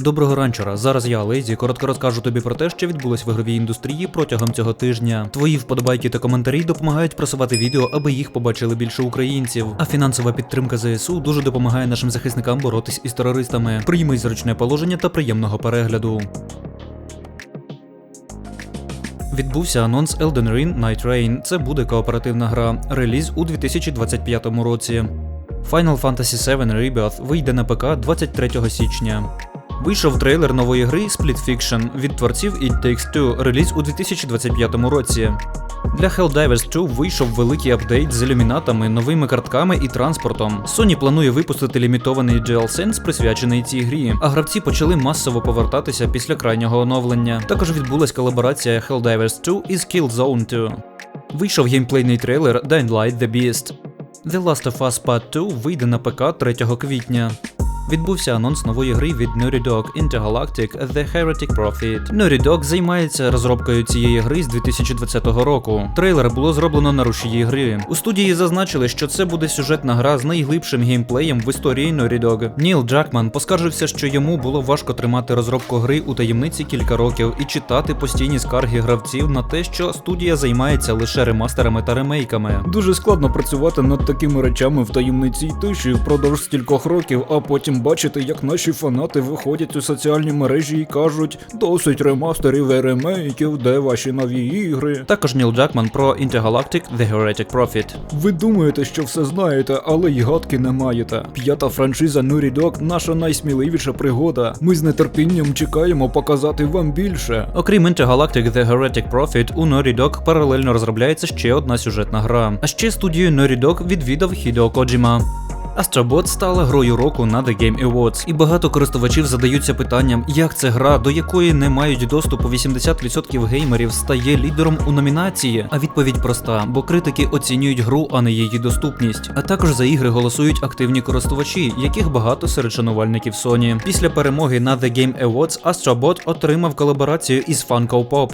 Доброго ранчора. Зараз я, Лейзі, коротко розкажу тобі про те, що відбулось в ігровій індустрії протягом цього тижня. Твої вподобайки та коментарі допомагають просувати відео, аби їх побачили більше українців. А фінансова підтримка ЗСУ дуже допомагає нашим захисникам боротись із терористами. Прийми зручне положення та приємного перегляду. Відбувся анонс Elden Ring Night Rain. Це буде кооперативна гра. Реліз у 2025 році. Final Fantasy VII Rebirth вийде на ПК 23 січня. Вийшов трейлер нової гри Split Fiction від творців It Takes Two, реліз у 2025 році. Для Helldivers 2 вийшов великий апдейт з ілюмінатами, новими картками і транспортом. Sony планує випустити лімітований DualSense, присвячений цій грі, а гравці почали масово повертатися після крайнього оновлення. Також відбулась колаборація Helldivers 2 із Killzone 2. Вийшов геймплейний трейлер Dying Light The Beast. The Last of Us Part 2 вийде на ПК 3 квітня. Відбувся анонс нової гри від Dog Intergalactic The Heretic Prophet. Naughty Dog займається розробкою цієї гри з 2020 року. Трейлер було зроблено на рушії гри. У студії зазначили, що це буде сюжетна гра з найглибшим геймплеєм в історії Naughty Dog. Ніл Джакман поскаржився, що йому було важко тримати розробку гри у таємниці кілька років і читати постійні скарги гравців на те, що студія займається лише ремастерами та ремейками. Дуже складно працювати над такими речами в таємниці й тиші впродовж стількох років, а потім бачити, як наші фанати виходять у соціальні мережі і кажуть: досить ремастерів і ремейків, де ваші нові ігри. Також Ніл Джакман про Intergalactic The Heretic Prophet. Ви думаєте, що все знаєте, але й гадки не маєте. П'ята франшиза Naughty Dog – наша найсміливіша пригода. Ми з нетерпінням чекаємо показати вам більше. Окрім Intergalactic The Heretic Prophet, у Naughty Dog паралельно розробляється ще одна сюжетна гра. А ще студію Naughty Dog відвідав Хідео Коджіма. Astrobot стала грою року на The Game Awards, і багато користувачів задаються питанням, як ця гра, до якої не мають доступу 80% геймерів, стає лідером у номінації. А відповідь проста, бо критики оцінюють гру, а не її доступність. А також за ігри голосують активні користувачі, яких багато серед шанувальників Sony. Після перемоги на The Game Awards Astrobot отримав колаборацію із Funko Pop.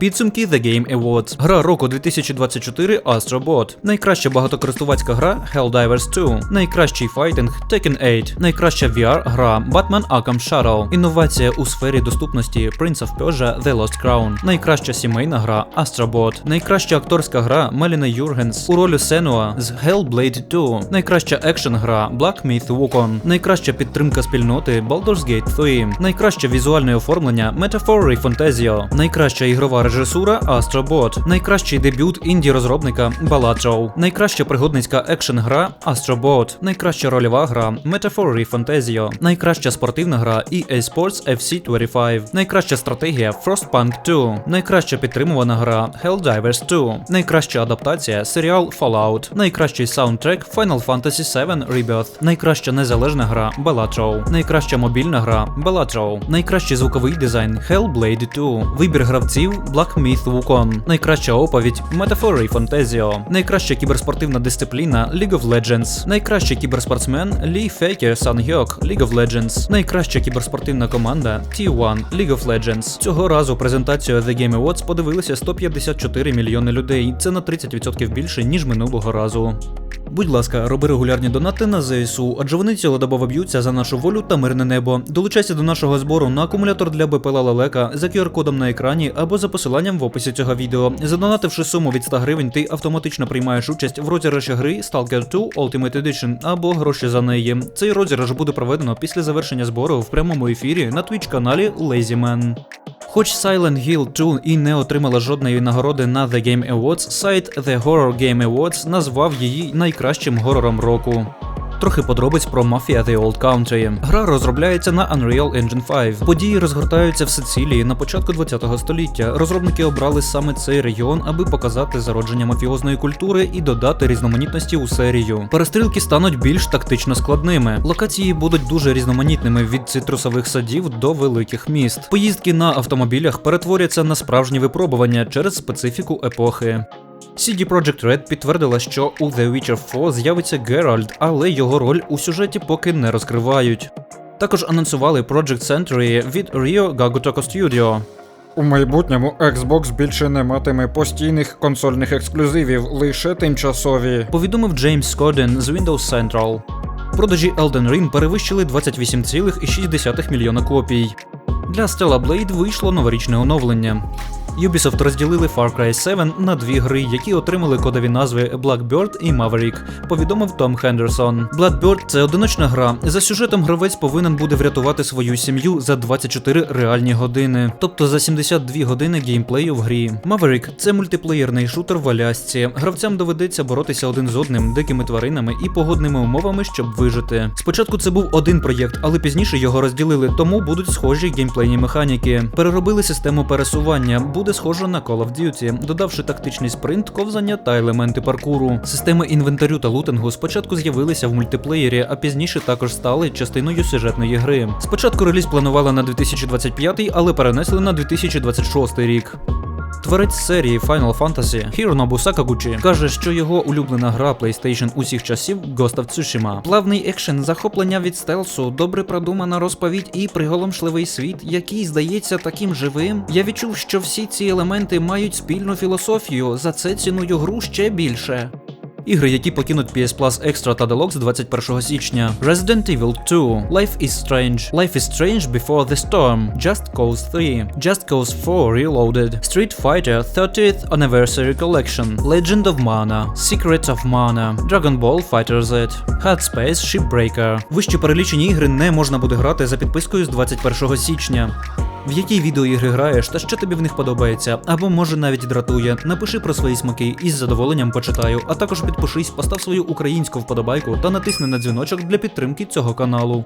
Підсумки The Game Awards. Гра року 2024 Astrobot. Найкраща багатокористувацька гра Helldivers 2. Найкращий файтинг Tekken 8. Найкраща VR гра Batman Arkham Shadow. Інновація у сфері доступності Prince of Persia The Lost Crown. Найкраща сімейна гра Astrobot. Найкраща акторська гра Меліна Юргенс у ролі Сенуа з Hellblade 2. Найкраща екшен гра Black Myth Wukong. Найкраща підтримка спільноти Baldur's Gate 3. Найкраще візуальне оформлення Metaphor Fantasio. Найкраща ігрова режисура Astrobot. Найкращий дебют інді-розробника Balatro. Найкраща пригодницька екшен-гра Astrobot. Найкраща рольова гра Metaphor Fantasio. Найкраща спортивна гра EA Sports FC 25. Найкраща стратегія Frostpunk 2. Найкраща підтримувана гра Helldivers 2. Найкраща адаптація серіал Fallout. Найкращий саундтрек Final Fantasy VII Rebirth. Найкраща незалежна гра Balatro. Найкраща мобільна гра Balatro. Найкращий звуковий дизайн Hellblade 2. Вибір гравців Black Myth Wukong. Найкраща оповідь Metaphor Fantasio. Найкраща кіберспортивна дисципліна League of Legends. Найкращий кіберспортсмен Лі Фейке Сангьок League of Legends. Найкраща кіберспортивна команда T1 League of Legends. Цього разу презентацію The Game Awards подивилися 154 мільйони людей. Це на 30% більше, ніж минулого разу. Будь ласка, роби регулярні донати на ЗСУ, адже вони цілодобово б'ються за нашу волю та мирне небо. Долучайся до нашого збору на акумулятор для БПЛА Лелека за QR-кодом на екрані або за посиланням в описі цього відео. Задонативши суму від 100 гривень, ти автоматично приймаєш участь в розіграші гри Stalker 2 Ultimate Edition або гроші за неї. Цей розіграш буде проведено після завершення збору в прямому ефірі на Twitch каналі LazyMan. Хоч Silent Hill 2 і не отримала жодної нагороди на The Game Awards, сайт The Horror Game Awards назвав її найкращим горором року. Трохи подробиць про Mafia The Old Country. Гра розробляється на Unreal Engine 5. Події розгортаються в Сицилії на початку 20 століття. Розробники обрали саме цей регіон, аби показати зародження мафіозної культури і додати різноманітності у серію. Перестрілки стануть більш тактично складними. Локації будуть дуже різноманітними від цитрусових садів до великих міст. Поїздки на автомобілях перетворяться на справжні випробування через специфіку епохи. CD Projekt Red підтвердила, що у The Witcher 4 з'явиться Геральт, але його роль у сюжеті поки не розкривають. Також анонсували Project Century від Rio Gagutoko Studio. У майбутньому Xbox більше не матиме постійних консольних ексклюзивів, лише тимчасові. Повідомив Джеймс Скоден з Windows Central. продажі Elden Ring перевищили 28,6 мільйона копій. Для Stella Blade вийшло новорічне оновлення. Ubisoft розділили Far Cry 7 на дві гри, які отримали кодові назви Blackbird і Maverick, повідомив Том Хендерсон. Blackbird – це одиночна гра. За сюжетом гравець повинен буде врятувати свою сім'ю за 24 реальні години, тобто за 72 години геймплею в грі. Maverick – це мультиплеєрний шутер в Алясці. Гравцям доведеться боротися один з одним, дикими тваринами і погодними умовами, щоб вижити. Спочатку це був один проєкт, але пізніше його розділили, тому будуть схожі геймплейні механіки. Переробили систему пересування, буде схожа на Call of Duty, додавши тактичний спринт, ковзання та елементи паркуру. Системи інвентарю та лутингу спочатку з'явилися в мультиплеєрі, а пізніше також стали частиною сюжетної гри. Спочатку реліз планували на 2025, але перенесли на 2026 рік. Творець серії Final Fantasy Hironobu Sakaguchi каже, що його улюблена гра PlayStation усіх часів Ghost of Tsushima. Плавний екшен, захоплення від стелсу, добре продумана розповідь і приголомшливий світ, який здається таким живим. Я відчув, що всі ці елементи мають спільну філософію. За це ціную гру ще більше. Ігри, які покинуть PS Plus Extra та Deluxe 21 січня. Resident Evil 2, Life is Strange, Life is Strange Before the Storm, Just Cause 3, Just Cause 4 Reloaded, Street Fighter 30th Anniversary Collection, Legend of Mana, Secrets of Mana, Dragon Ball Fighter Z, Hot Space Shipbreaker. Вище перелічені ігри не можна буде грати за підпискою з 21 січня. В які відеоігри граєш та що тобі в них подобається, або може навіть дратує. Напиши про свої смаки із задоволенням почитаю. А також підпишись, постав свою українську вподобайку та натисни на дзвіночок для підтримки цього каналу.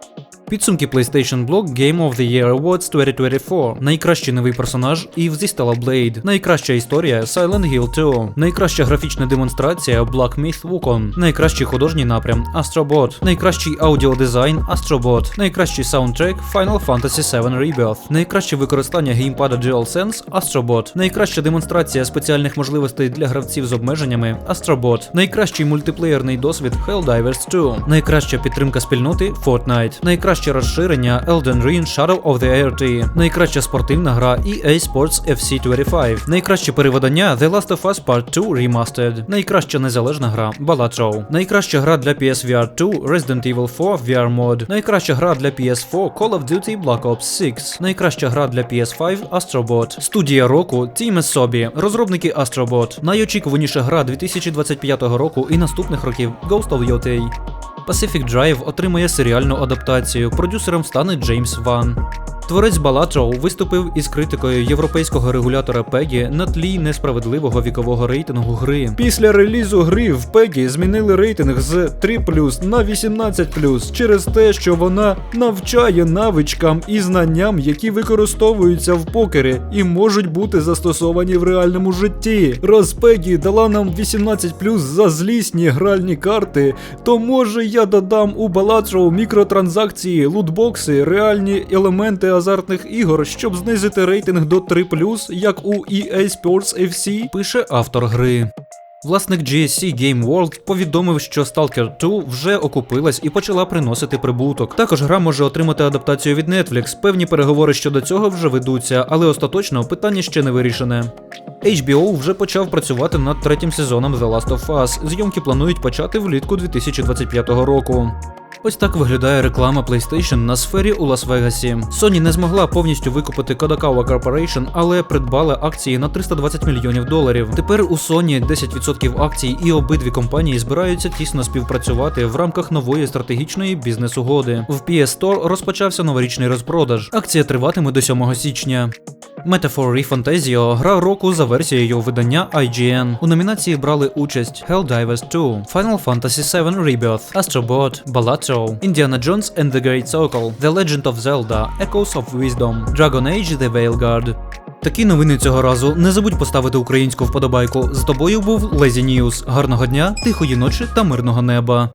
Підсумки PlayStation Blog Game of the Year Awards 2024. Найкращий новий персонаж Eve зі Blade. Найкраща історія Silent Hill 2. Найкраща графічна демонстрація Black Myth Wukong. Найкращий художній напрям Astrobot. Найкращий аудіодизайн Astrobot. Найкращий саундтрек Final Fantasy VII Rebirth. Найкраще використання геймпада DualSense Astrobot. Найкраща демонстрація спеціальних можливостей для гравців з обмеженнями Astrobot. Найкращий мультиплеєрний досвід Helldivers 2. Найкраща підтримка спільноти Fortnite. Найкраще розширення Elden Ring Shadow of the ART. Найкраща спортивна гра EA Sports FC 25. Найкраще переведення The Last of Us Part 2 Remastered. Найкраща незалежна гра Balatro. Найкраща гра для PSVR 2 Resident Evil 4 VR Mod. Найкраща гра для PS4 Call of Duty Black Ops 6. Найкраща гра для PS5 Astrobot. Студія року Team Asobi. Розробники Astrobot. Найочікуваніша гра 2025 року і наступних років Ghost of Yotei. Pacific Drive отримає серіальну адаптацію. Продюсером стане Джеймс Ван. Творець Балатроу виступив із критикою європейського регулятора PEGI на тлі несправедливого вікового рейтингу гри. Після релізу гри в PEGI змінили рейтинг з 3 на 18 через те, що вона навчає навичкам і знанням, які використовуються в покері і можуть бути застосовані в реальному житті. Раз PEGI дала нам 18 за злісні гральні карти, то може я додам у Balatro мікротранзакції, лутбокси, реальні елементи азартних ігор, щоб знизити рейтинг до 3 як у EA Sports FC. Пише автор гри. Власник GSC Game World повідомив, що Stalker 2 вже окупилась і почала приносити прибуток. Також гра може отримати адаптацію від Netflix. Певні переговори щодо цього вже ведуться, але остаточно питання ще не вирішене. HBO вже почав працювати над третім сезоном The Last of Us. Зйомки планують почати влітку 2025 року. Ось так виглядає реклама PlayStation на сфері у Лас-Вегасі. Sony не змогла повністю викупити Kodakawa Corporation, але придбала акції на 320 мільйонів доларів. Тепер у Sony 10% акцій, і обидві компанії збираються тісно співпрацювати в рамках нової стратегічної бізнес-угоди. В PS Store розпочався новорічний розпродаж. Акція триватиме до 7 січня. Metaphor ReFantazio – гра року за версією видання IGN. У номінації брали участь Helldivers 2, Final Fantasy VII Rebirth, Astrobot, Balatro, Indiana Jones and the Great Circle, The Legend of Zelda, Echoes of Wisdom, Dragon Age The Veilguard. Такі новини цього разу. Не забудь поставити українську вподобайку. З тобою був Lazy News. Гарного дня, тихої ночі та мирного неба.